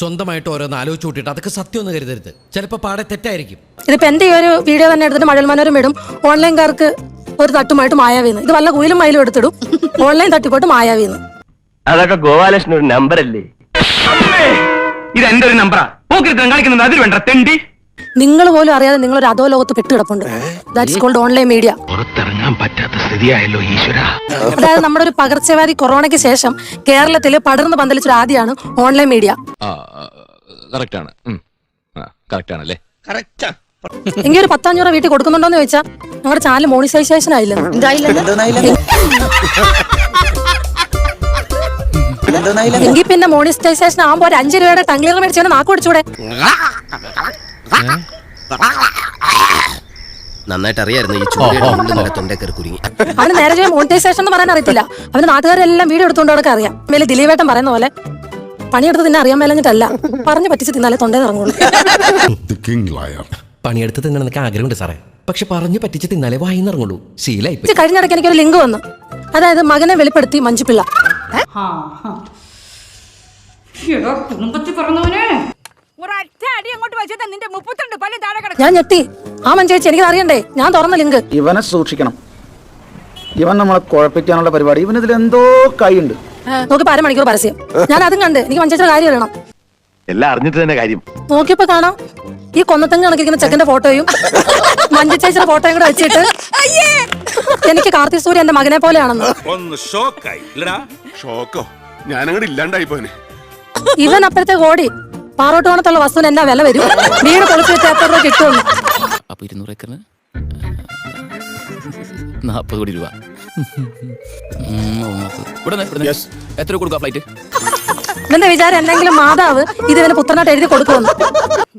സ്വന്തമായിട്ട് ഓരോന്ന് ആലോചിച്ച് കൂട്ടിയിട്ട് അതൊക്കെ സത്യം ഒന്ന് കരുതരുത്. ചിലപ്പോൾ പാടെ തെറ്റായിരിക്കും. ഇതിപ്പോ എന്റെ ഈ ഒരു വീഡിയോ തന്നെ എടുത്തിട്ട് മഴൽ മനോരം ഇടും. ഓൺലൈൻകാർക്ക് ഒരു തട്ടുമായിട്ട് മായാവീന്ന്. ഇത് വല്ല കുയിലും മയിലും എടുത്തിടും. ഓൺലൈൻ തട്ടിപ്പോട്ട് മായാവീന്ന്. അതൊക്കെ ഗോപാലകൃഷ്ണൻ ഒരു നമ്പർ അല്ലേ ഇത് എന്റെ ഒരു നമ്പറാ? പോക്കിരുത്തം കളിക്കുന്നത് അതിൽ വേണ്ട തെണ്ടി. നിങ്ങൾ പോലും അറിയാതെ നിങ്ങൾ ഒരു അതോ ലോകത്ത് പെട്ടുകിടപ്പുണ്ട് ദാറ്റ്സ് കോൾഡ് ഓൺലൈൻ മീഡിയ പുറത്തിറങ്ങാൻ പറ്റാത്ത സ്ഥിതിയായല്ലോ ഈശ്വര. അതായത് നമ്മുടെ ഒരു പകർച്ചവ്യാധി കൊറോണയ്ക്ക് ശേഷം കേരളത്തിൽ പടർന്ന് പന്തലിച്ചൊരു ആദ്യമാണ് ഓൺലൈൻ മീഡിയ കറക്റ്റ്. എങ്കിൽ ഒരു പത്തഞ്ഞൂറ് വീട്ടിൽ കൊടുക്കുന്നുണ്ടോന്ന് ചോദിച്ചാൽ ഞങ്ങളുടെ ചാനൽ മോണിസൈസേഷൻ ആയില്ല? എങ്കിൽ പിന്നെ മോണിസൈസേഷൻ ആകുമ്പോൾ ഒരു അഞ്ചു രൂപയുടെ ടംഗ്ലീർ മേടിച്ചു നാക്ക് പിടിച്ചൂടെ? നന്നായിട്ട് അറിയായിരുന്നു ഈ ചൂട് തൊണ്ടേ കയറി കുരുങ്ങി. അവന് നേരെ മോണിറ്റൈസേഷൻ എന്ന് പറയാൻ അറിയത്തില്ല. അവന് നാട്ടുകാരെല്ലാം വീഡിയോ എടുത്തുകൊണ്ടൊക്കെ അറിയാം. മേലെ ദിലീപേട്ടൻ പറയുന്ന പോലെ പണിയെടുത്ത് തിന്നെ അറിയാൻ മേലഞ്ഞിട്ടല്ല പറഞ്ഞു പറ്റിച്ച് തിന്നാലേ തൊണ്ടേ ഇറങ്ങുള്ളൂ. The king liar. പണിയെടുത്ത് തിന്നണമെന്നൊക്കെ ആഗ്രഹമുണ്ട് സാറേ. പക്ഷെ പറഞ്ഞു പറ്റിച്ച് തിന്നാലേ വായിന്നിറങ്ങുള്ളൂ ശീലായി കഴിഞ്ഞിടയ്ക്ക് എനിക്കൊരു ലിങ്ക് വന്നു. അതായത് മകനെ വെളിപ്പെടുത്തി മഞ്ജുപിള്ള. എടോ കുടുംബത്തിൽ പറഞ്ഞവനെ ഒരൊറ്റ അടി അങ്ങോട്ട് വെച്ചിട്ട് നിന്റെ മുപ്പത്തിരണ്ട് പല്ല് താഴെ കിടക്കും. ഞാൻ ഞെട്ടി. ആ മഞ്ചേച്ചി എനിക്ക് അറിയണ്ടേ? ഞാൻ തുറന്ന ലിങ്ക്. ഇവനെ സൂക്ഷിക്കണം. ഇവൻ നമ്മളെ കുഴപ്പിക്കാനുള്ള പരിപാടി. ഇവനിതിൽ എന്തോ കൈയുണ്ട്. നോക്കിപ്പോ അരമണിക്കൂർ പരസ്യം. ഞാൻ അതും കണ്ട്. എനിക്ക് മഞ്ചേച്ചിയുടെ കാര്യം അറിയണം. എല്ലാം അറിഞ്ഞിട്ട് തന്നെ കാര്യം. നോക്കിയപ്പോ കാണാം. ഈ കൊന്നത്തങ്ങ് കണക്കിരിക്കുന്ന ചെക്കന്റെ ഫോട്ടോയും മഞ്ചേച്ചിയുടെ ഫോട്ടോയും കൂടെ വെച്ചിട്ട് എനിക്ക് കാർത്തിക് സൂര്യ എന്റെ മകനെ പോലെയാണെന്ന്. ഒന്ന് ഷോക്കായി. ഇല്ലടാ. ഷോക്കോ? ഞാനങ്ങോട്ട് ഇല്ലാണ്ടായി പോനെ ഇവൻ അപ്പുറത്തെ ഓടി പാറോട്ട് കോണത്തുള്ള വസ്തുവിന് എന്നാ വില വരും? വീട് പൊളിച്ച് വെച്ച് എത്ര രൂപ കിട്ടും അപ്പൊ ഇരുന്നൂറ് ഏക്കറിന്? നാപ്പത് കോടി രൂപ. എത്ര രൂപ കൊടുക്കാം ഫ്ലൈറ്റ് ഇവന്റെ വിചാരം? എന്തെങ്കിലും മാതാവ് ഇത് ഇവന് പുത്രനായിട്ട് എഴുതി കൊടുക്കുമെന്ന്?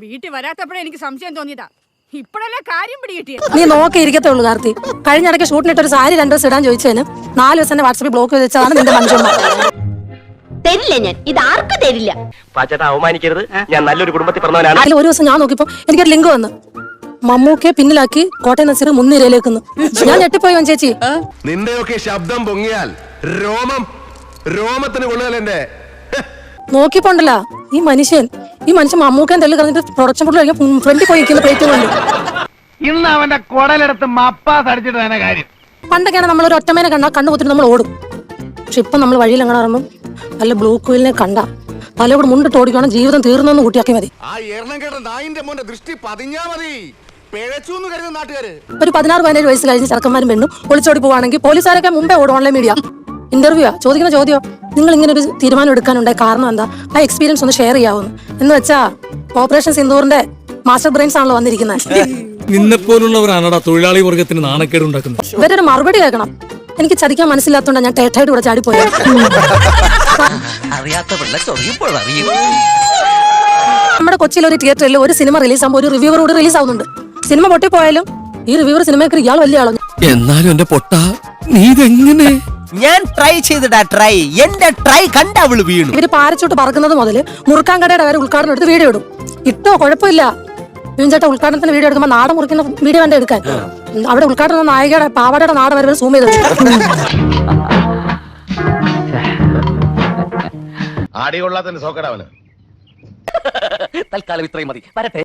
വീട്ടിൽ വരാത്തപ്പോഴേ എനിക്ക് സംശയം തോന്നിയതാ. ഇപ്പോഴല്ലേ കാര്യം പിടികിട്ടിയത് നീ നോക്കി ഇരിക്കത്തേ ഉള്ളൂ കാർത്തി. കഴിഞ്ഞ ഇടയ്ക്ക് ഷൂട്ടിനിട്ട് ഒരു സാരി രണ്ടു ദിവസം ഇടാൻ ചോദിച്ചതിന് നാല് ദിവസം വാട്സാപ്പിൽ ബ്ലോക്ക് ചെയ്ത് വെച്ചതാണ് നിന്റെ മനുഷ്യന്മാർ. തരില്ല ഞാൻ. ഇത് ആർക്കും തരില്ല? പാച്ചേട്ടാ അവമാനിക്കരുത്. ഞാൻ നല്ലൊരു കുടുംബത്തിൽ പറഞ്ഞവനാണ്. അതിൽ ഒരു ദിവസം ഞാൻ നോക്കിയപ്പോ എനിക്കൊരു ലിങ്ക് വന്നു. മമ്മൂക്കെ പിന്നിലാക്കി കോട്ടയം നസീർ മുൻനിരയിലേക്കുന്നു ഞാൻ ഞെട്ടിപ്പോയി വൻ ചേച്ചി. നിന്റെയൊക്കെ ശബ്ദം പൊങ്ങിയാൽ രോമം രോമത്തിന് കൊള്ളുകയല്ലേ നോക്കിപ്പോണ്ടല്ല ഈ മനുഷ്യൻ ഈ മനുഷ്യൻ മമ്മൂക്കൻ തെല്ലു കളഞ്ഞിട്ട് പ്രൊഡക്ഷൻ ഫുഡ് കഴിക്കാൻ ഫ്രണ്ടിൽ പോയി നിൽക്കുന്ന പ്ലേറ്റ് കൊണ്ട് ഇന്ന് അവന്റെ കുടലെടുത്ത് മപ്പാസ് അടിച്ചിട്ട് തന്നെ കാര്യം. പണ്ടൊക്കെയാണ് നമ്മൾ ഒരു ഒറ്റമേനെ കണ്ടാൽ കണ്ണു കുത്തിട്ട് നമ്മൾ ഓടും. പക്ഷെ ഇപ്പൊ നമ്മൾ വഴിയിൽ അങ്ങനെ ഇറങ്ങുമ്പോൾ വല്ല ബ്ലൂ കുയിലിനെ കണ്ട. തലയോട് മുണ്ടിട്ട് ഓടിക്കണം ജീവിതം തീർന്നെന്ന് കൂട്ടിയാക്കി മതി. ആ കേട്ട നായിന്റെ മോന്റെ ദൃഷ്ടി പതിഞ്ഞാ മതി. പിഴച്ചു എന്ന് കരുതുന്ന നാട്ടുകാര്. ഒരു പതിനാറ് പതിനേഴ് വയസ്സ് കഴിഞ്ഞ് ചെറുക്കന്മാരും പെണ്ണും ഒളിച്ചോടി പോവാണെങ്കിൽ പോലീസുകാരൊക്കെ മുമ്പേ ഓടും ഓൺലൈൻ മീഡിയ ഇന്റർവ്യൂ ചോദിക്കുന്ന ചോദ്യം? നിങ്ങൾ ഇങ്ങനെ ഒരു തീരുമാനം എടുക്കാനുണ്ടായ കാരണം എന്താ? ആ എക്സ്പീരിയൻസ് ഒന്ന് ഷെയർ ചെയ്യാവുന്നു. എന്ന് വെച്ചാ ഓപ്പറേഷൻ സിന്ദൂറിന്റെ മാസ്റ്റർ ബ്രെയിൻസ് ആണല്ലോ വന്നിരിക്കുന്നത് നിന്നെപ്പോലുള്ളവരാണടാ തൊഴിലാളി വർഗത്തിന് നാണക്കേട് ഉണ്ടാക്കുന്നത് മറുപടി കേൾക്കണം. എനിക്ക് ചതിക്കാൻ മനസ്സിലാത്തോണ്ടാ ഞാൻ ടേറ്റായിട്ട് കൂടെ ചാടിപ്പോയി അറിയാത്ത പിള്ള ചൊറിയുമ്പോൾ അറിയും. നമ്മുടെ കൊച്ചിയിൽ ഒരു തിയേറ്ററിൽ ഒരു സിനിമ റിലീസ് ആകുമ്പോൾ ഒരു റിവ്യൂവർ കൂടെ റിലീസ് ആവുന്നുണ്ട്. സിനിമ പൊട്ടിപ്പോയാലും ഈ റിവ്യൂവർ സിനിമയ്ക്ക് ഇയാൾ വലിയ ആളോ എന്നാലും എന്റെ പൊട്ട നീ ഇതെങ്ങനെ? ഞാൻ ട്രൈ ചെയ്തിടാ ട്രൈ എന്റെ ട്രൈ കണ്ട അവൾ വീണു. ഇവർ പാരച്ചോട്ട് പറക്കുന്നത് മുതൽ മുറുക്കാൻ കടയുടെ വരെ ഉദ്ഘാടനം എടുത്ത് വീഡിയോ ഇടും. ഇട്ടോ കുഴപ്പമില്ല. ചേട്ടാ ഉദ്ഘാടനത്തിന് വീഡിയോ എടുക്കുമ്പോൾ നാടൻ മുറിക്കുന്ന വീഡിയോ വേണ്ട എടുക്കാൻ. അവിടെ ഉദ്ഘാടന നായികയുടെ പാവാടയുടെ നാട് വരെ സൂം ചെയ്ത്. ആടികൊള്ളാത്തന്റെ സോക്കടാവന് തൽക്കാലം ഇത്രയും മതി. വരട്ടെ.